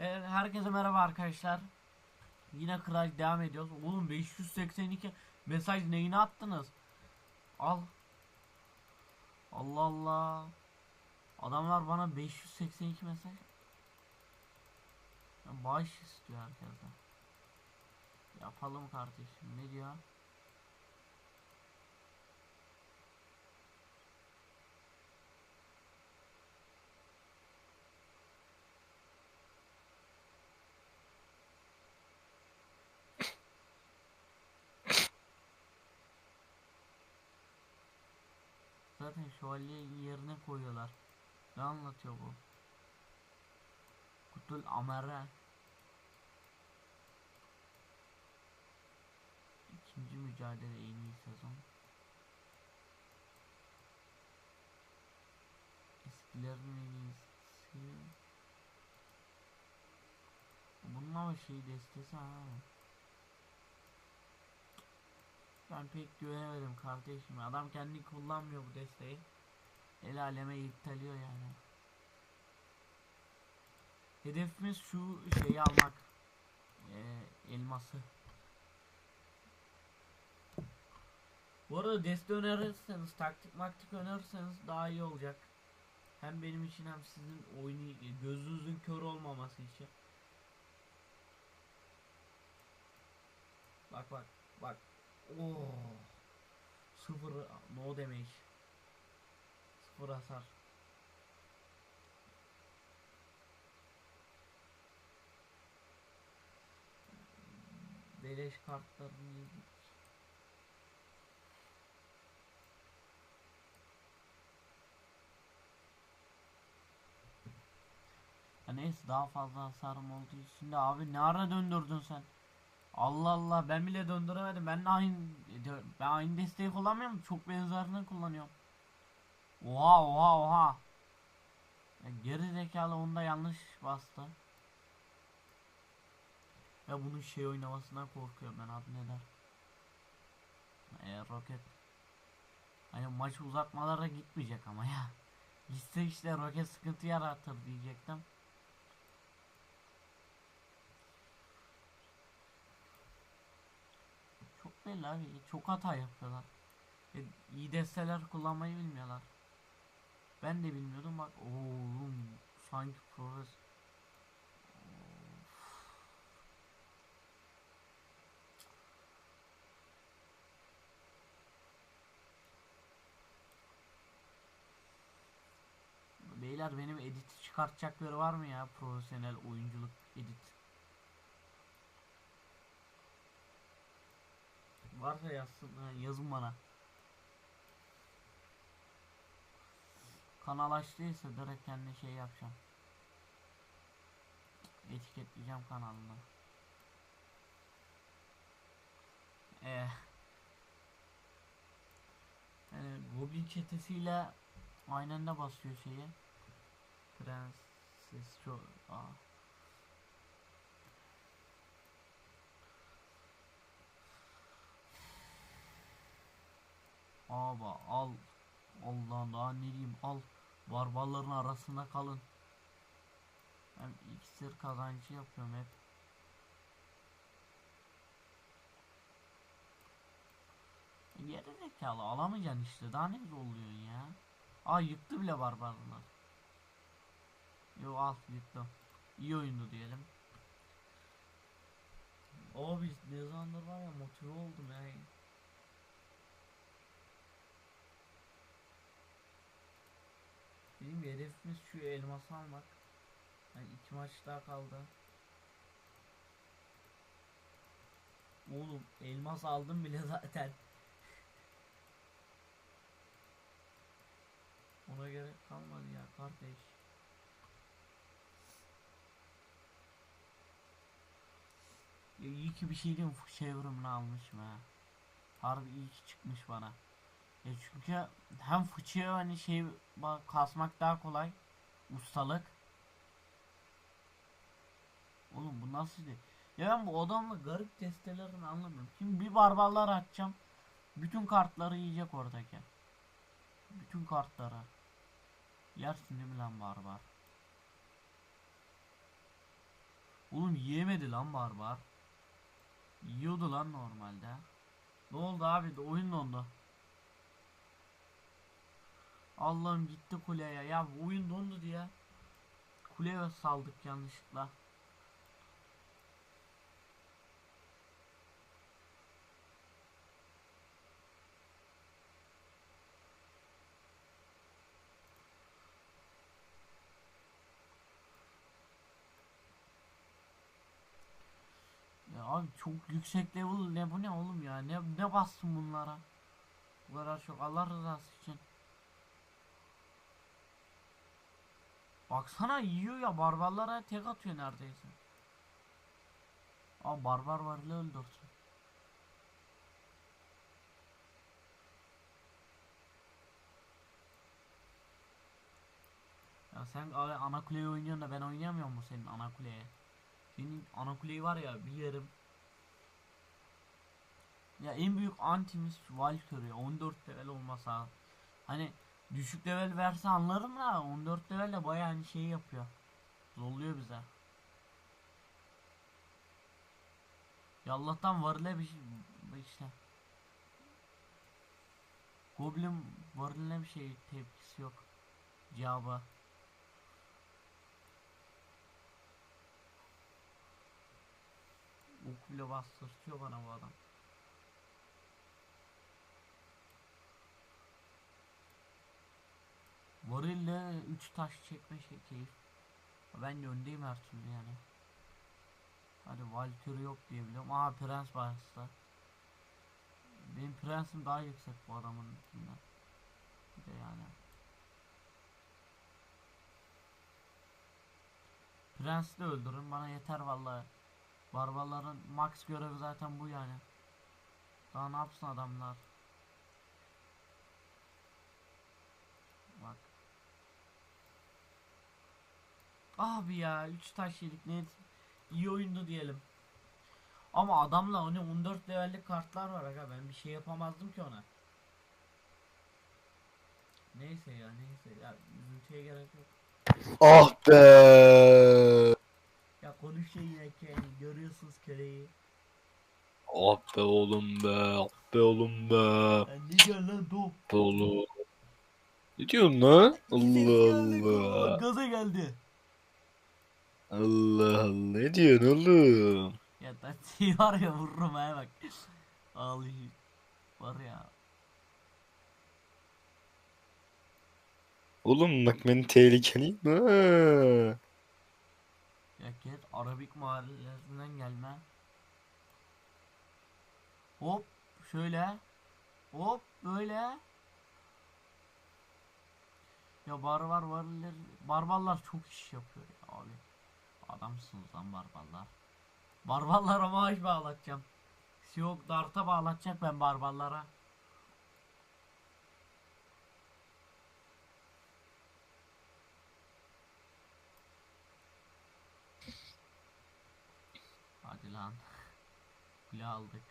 Her- Herkese merhaba arkadaşlar. Yine Crash devam ediyoruz. Oğlum 582 mesaj neyine attınız? Al. Allah Allah. Adamlar bana 582 mesaj. Ya Bağış istiyor herkesten. Yapalım kardeşim. Ne diyor? Zaten şövalyeyi yerine koyuyorlar. Ne anlatıyor bu? Kutul Amara. İkinci mücadele en iyi sezon. Eskilerin en iyisi. Bunun ama şey destesi ha. Ben pek güvenemedim kardeşim. Adam kendi kullanmıyor bu desteği. El aleme iptaliyor yani. Hedefimiz şu şeyi almak. Ee, elması. Bu arada deste önerirseniz, taktik maktik önerirseniz daha iyi olacak. Hem benim için hem sizin oyunu gözünüzün kör olmaması için. Bak bak bak. Oo. Sıfır no damage. Sıfır hasar. Beleş kartlarını yedik. Neyse daha fazla hasarım olduğu için de abi ne ara döndürdün sen? Allah Allah ben bile döndüremedim. Ben aynı ben aynı desteği kullanmıyorum. Çok benzerini kullanıyorum. Oha oha oha. Ya geri zekalı onda yanlış bastı. Ya bunun şey oynamasından korkuyorum ben adı ne der? Ee, roket. Hani maç uzatmalara gitmeyecek ama ya. Gitse işte roket sıkıntı yaratır diyecektim. Belli abi. Çok hata yapıyorlar. E, iyi desteler kullanmayı bilmiyorlar. Ben de bilmiyordum bak. Oğlum sanki profes. Of. Beyler benim editi çıkartacakları var mı ya profesyonel oyunculuk edit? Varsa yazsın, yazın bana. Kanal açtıysa direkt kendi şey yapacağım. Etiketleyeceğim kanalını. Ee, yani Goblin çetesiyle aynı anda basıyor şeye. Prenses çok... Aa. Abi al. Allah'ım daha ne diyeyim al. Barbarların arasında kalın. Hem iksir kazancı yapıyorum hep. Geri zekalı alamayacaksın işte daha ne güzel oluyorsun ya. Aa yıktı bile barbarlar. Yo al yıktım. İyi oyundu diyelim. Abi ne zamandır var ya motive oldum ya. Bizim hedefimiz şu elması almak. Yani iki maç daha kaldı. Oğlum elmas aldım bile zaten. Ona gerek kalmadı ya kardeş. Ya iyi ki bir şey diyeyim çevrimini almışım ha. Harbi iyi ki çıkmış bana. Ya çünkü hem fıçıya hani şey kasmak daha kolay. Ustalık. Oğlum bu nasıl değil? Ya ben bu adamla garip destelerini anlamıyorum. Şimdi bir barbarlar atacağım. Bütün kartları yiyecek oradaki. Bütün kartları. Yersin değil mi lan barbar? Oğlum yiyemedi lan barbar. Yiyordu lan normalde. Ne oldu abi? Oyun dondu. Allah'ım gitti kuleye. Ya oyun dondu diye. Kuleye saldık yanlışlıkla. Ya abi çok yüksek level ne bu ne oğlum ya ne ne bastın bunlara bu çok Allah rızası için Baksana yiyor ya barbarlara tek atıyor neredeyse Abi barbar varlığı öldürsün Ya sen ana kuleyi oynuyorsun da ben oynayamıyor mu senin ana kuleye? Senin ana kuleyi var ya bir yerim. Ya en büyük antimiz Valkyrie 14 level olmasa hani düşük level verse anlarım da 14 level de bayağı hani şey yapıyor. Zorluyor bize. Ya Allah'tan varile bir şey işte. Goblin varile bir şey tepkisi yok. Cevabı. Ok bile bastırtıyor bana bu adam. Varille 3 taş çekme şey keyif. Ben de öndeyim her türlü yani. Hadi Valkyrie yok diye biliyorum. Aa prens bastı. Benim prensim daha yüksek bu adamın üstünden. Bir de yani. Prensi de öldürün bana yeter vallahi. Barbarların max görevi zaten bu yani. Daha ne yapsın adamlar? Bak. Abi ya 3 taş yedik net. İyi oyundu diyelim. Ama adamla hani 14 levellik kartlar var aga ben bir şey yapamazdım ki ona. Neyse ya neyse ya üzüntüye gerek yok. Ah be. Ya konuşuyor yine kendi görüyorsunuz köleyi. Ah be oğlum be. Ah be oğlum be. Ya ne diyorsun lan top? Be oğlum. Ne diyorsun lan? Ses Allah Allah. Gaza geldi. Allah Allah. Ne diyorsun oğlum? Ya tatlıyı var ya vururum ha bak. Ağlıyor. Var ya. Oğlum bak ben tehlikeliyim ha. Ya Ket Arabik mahallesinden gelme. Hop şöyle. Hop böyle. Ya barbar varlar barbarlar çok iş yapıyor ya abi. Adamsınız lan barbarlar. Barbarlara maaş bağlatacağım. Yok darta bağlatacak ben barbarlara. Hadi lan. Kule aldık.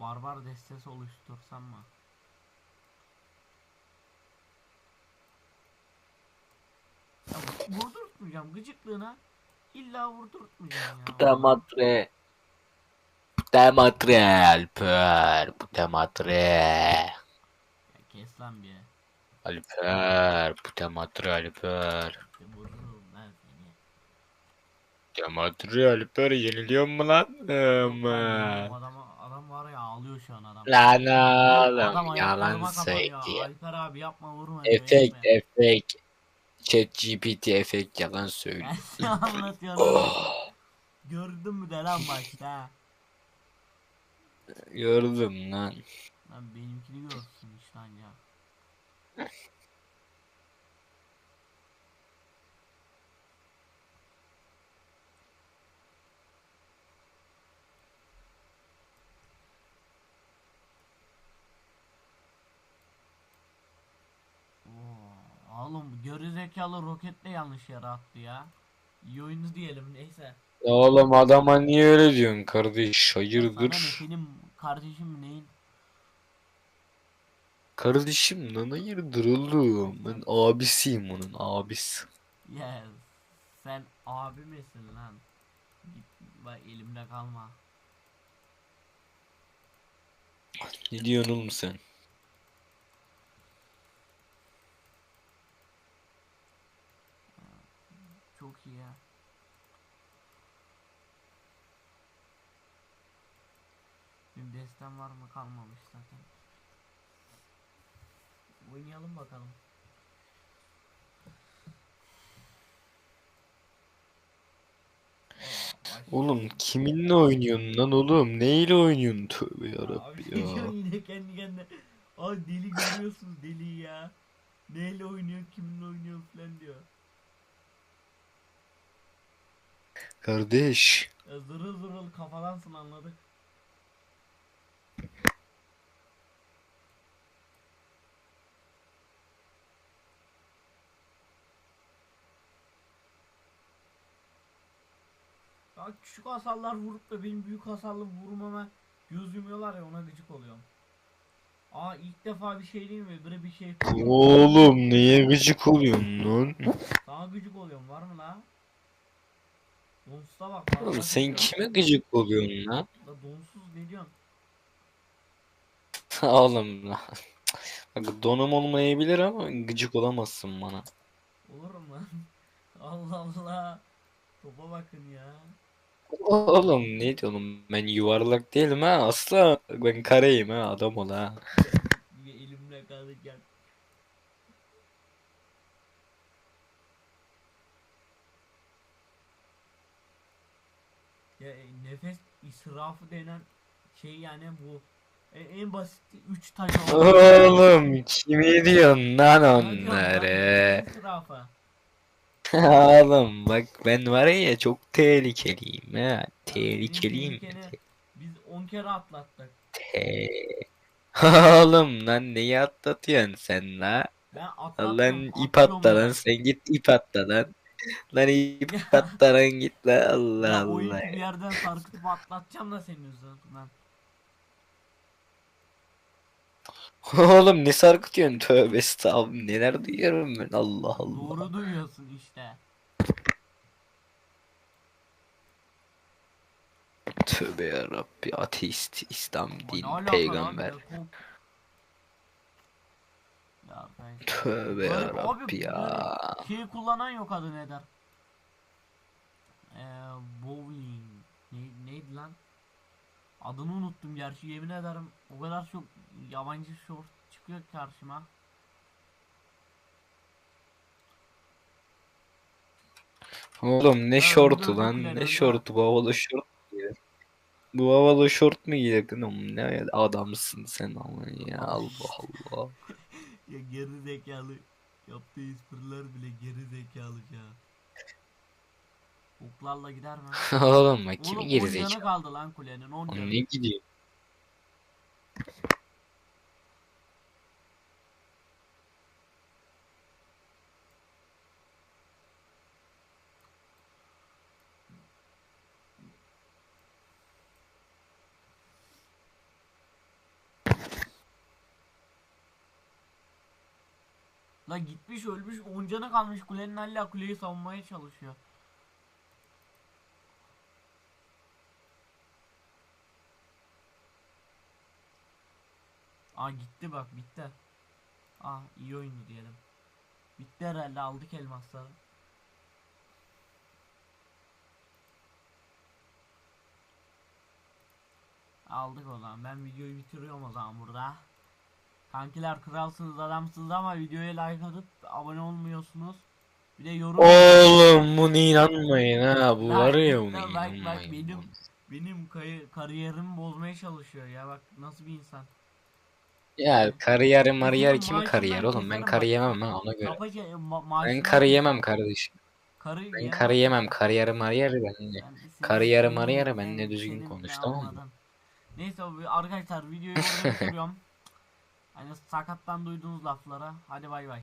Barbar destesi oluştursam mı? Ya vurdurtmayacağım gıcıklığına. İlla vurdurtmayacağım ya. Putematre. Putematre Alper. Putematre. Ya kes lan bir. Alper. Putematre Alper. İşte vururum ben seni. Putematre Alper yeniliyor mu lan? Ama. bu Adam, var ya ağlıyor şu an adam. Lan oğlum yalan söylüyor. Alper abi yapma vurma. Efekt etme. efekt. Chat GPT efekt yalan söylüyor. Anlatıyorum? Oh, Gördün mü de lan başta. gördüm lan. Lan benimkini görsün işte anca. Oo, Oğlum gerizekalı roketle yanlış yere attı ya. İyi oyundu diyelim neyse. Ya oğlum adama niye öyle diyorsun kardeş? Sana ne Hayırdır? senin kardeşim neyin? Kardeşim lan hayırdır oğlum? Ben abisiyim onun abisi. Yes. Sen abi misin lan? Git bak elimde kalma. Ne diyorsun oğlum sen? Çok iyi ya. Benim destem var mı kalmamış zaten. Oynayalım bakalım. Aa, Oğlum kiminle oynuyorsun lan oğlum? Neyle oynuyorsun? Tövbe yarabbi ya. yine kendi kendine. Abi deli görüyorsunuz deli ya. Neyle oynuyor kiminle oynuyor falan diyor. Kardeş. Ya zırıl zırıl kafadansın anladık. Ya küçük hasarlar vurup da benim büyük hasarlı vurmama göz yumuyorlar ya ona gıcık oluyorum. Aa ilk defa bir şey değil mi? Böyle bir şey. Oğlum niye gıcık oluyorsun lan? Sana gıcık oluyorum var mı la? Donsuz'a bak. Oğlum sen diyor? kime gıcık oluyorsun lan? La donsuz ne diyorsun? Oğlum lan. Bak donum olmayabilir ama gıcık olamazsın bana. Olur mu lan? Allah Allah. Topa bakın ya. Oğlum ne diyorsun? Ben yuvarlak değilim ha asla. Ben kareyim ha adam ol ha. Bir elimle kalırken. Ya e, nefes israfı denen şey yani bu E, en basit 3 taş Oğlum kimi diyorsun lan onları? nefes israfı. Oğlum bak ben var ya çok tehlikeliyim ha. Tehlikeliyim. tehlikeni- Biz 10 kere atlattık. Te- Oğlum lan neyi atlatıyorsun sen la? Ben atlattım. Lan ip atla ya. lan sen git ip atla lan. Lan ip atla lan git la Allah Ya oyun Allah. bir yerden sarkıtıp atlatacağım da senin yüzünden. Oğlum ne sarkıtıyorsun tövbe estağfurullah neler duyuyorum ben Allah Allah. Doğru duyuyorsun işte. Tövbe yarabbi ateist İslam Ama din ne alaka lan peygamber. Ya ben Tövbe Böyle- yarabbi abi ya. böyle şey kullanan yok adı ne der? Eee bowling. Ne, neydi lan? Adını unuttum gerçi yemin ederim o kadar çok yabancı short çıkıyor karşıma. Oğlum ne şortu lan ne şortu bu havalı şort giyer? Bu havalı şort mu giydin oğlum ne adamsın sen ama ya Allah Allah. Ya geri zekalı. Yaptığı espriler bile geri zekalı ya. Oklarla gider mi? Oğlum bak kimi 10 gerizekalı. canı kaldı lan kulenin 10 Oğlum canı. ne gidiyor? La gitmiş ölmüş 10 canı kalmış kulenin hala kuleyi savunmaya çalışıyor. Aa gitti bak bitti. Aa iyi oyundu diyelim. Bitti herhalde aldık elmasları. Aldık o zaman. Ben videoyu bitiriyorum o zaman burada. Kankiler kralsınız adamsınız ama videoya like atıp abone olmuyorsunuz. Bir de yorum Oğlum bunu inanmayın ha bu var ya bunu lan, bak, bak, inanmayın. benim benim kariyerimi bozmaya çalışıyor ya bak nasıl bir insan. Ya kariyer mariyer Kızım, maaşından kariyer oğlum ben keserim karı bak. yemem ha ona göre. Ma- Ben karı yemem kardeşim. Karı Ben yemem. karı yemem kariyer mariyer ben. Ben de senin- Kariyeri senin- mariyeri ben ne düzgün senin konuş, ne tamam mı? Neyse abi, arkadaşlar videoyu orada bitiriyorum. Hani sakattan duyduğunuz laflara. Hadi bay bay.